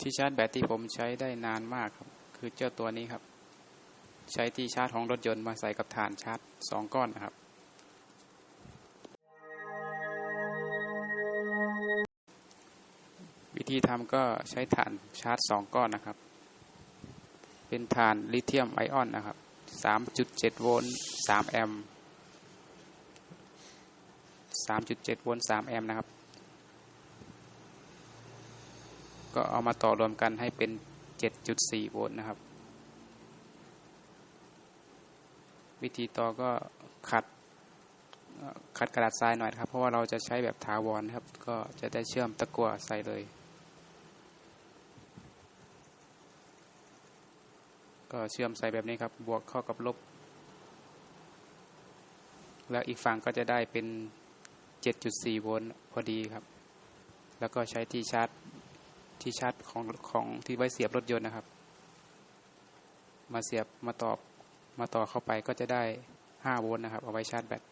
ที่ชาร์จแบตที่ผมใช้ได้นานมากครับ คือเจ้าตัวนี้ครับ ใช้ที่ชาร์จของรถยนต์มาใส่กับฐานชาร์จสองก้อนนะครับ วิธีทำก็ใช้ฐานชาร์จสองก้อนนะครับ เป็นฐานลิเธียมไอออนนะครับ3.7โวลต์3แอมป์3.7โวลต์3แอมป์นะครับ ก็เอามาต่อรวมกันให้เป็น 7.4 โวลต์นะครับ วิธีต่อก็ขัดขัดกระดาษทรายหน่อยครับ เพราะว่าเราจะใช้แบบถาวรนะครับ ก็จะได้เชื่อมตะกั่วใส่เลย ก็เชื่อมใส่แบบนี้ครับ บวกเข้ากับลบ แล้วอีกฝั่งก็จะได้เป็น 7.4 โวลต์พอดีครับ แล้วก็ใช้ที่ชาร์จ ที่ชาร์จของของที่ไว้เสียบรถยนต์นะครับ มาเสียบมาต่อมาต่อเข้าไปก็จะได้5โวลต์นะครับ เอาไว้ชาร์จแบต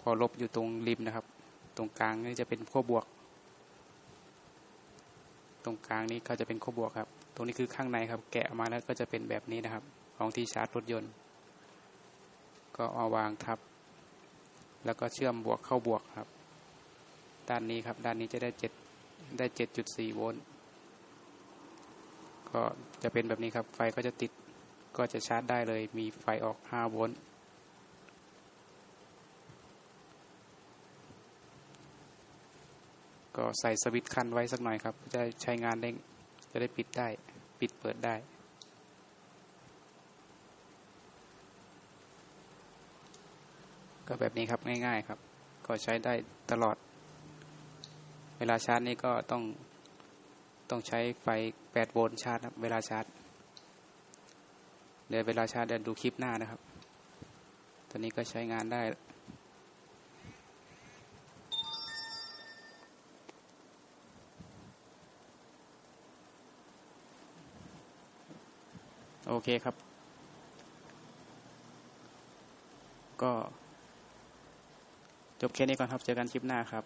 พอลบอยู่ตรงริมนะครับ ตรงกลางนี่จะเป็นขั้วบวก ตรงกลางนี้ก็จะเป็นขั้วบวกครับ ตรงนี้คือข้างในครับ แกะออกมาแล้วก็จะเป็นแบบนี้นะครับ ของที่ชาร์จรถยนต์ ก็เอาวางทับ แล้วก็เชื่อมบวกเข้าบวกครับ ด้านนี้ครับ ด้านนี้จะได้เจ็ด ได้เจ็ดจุดสี่โวลต์ก็จะเป็นแบบนี้ครับ ไฟก็จะติดก็จะชาร์จได้เลย มีไฟออกห้าโวลต์ก็ใส่สวิตช์คันไว้สักหน่อยครับ จะใช้งานได้จะได้ปิดได้ ปิดเปิดได้ ก็แบบนี้ครับง่ายๆครับ ก็ใช้ได้ตลอด เวลาชาร์จนี่ก็ต้องต้องใช้ไฟ8โวลต์ชาร์จครับเวลาชาร์จ เดี๋ยวเวลาชาร์จเดี๋ยวดูคลิปหน้านะครับ ตัวนี้ก็ใช้งานได้โอเคครับ ก็จบแค่นี้ก่อนครับ เจอกันคลิปหน้าครับ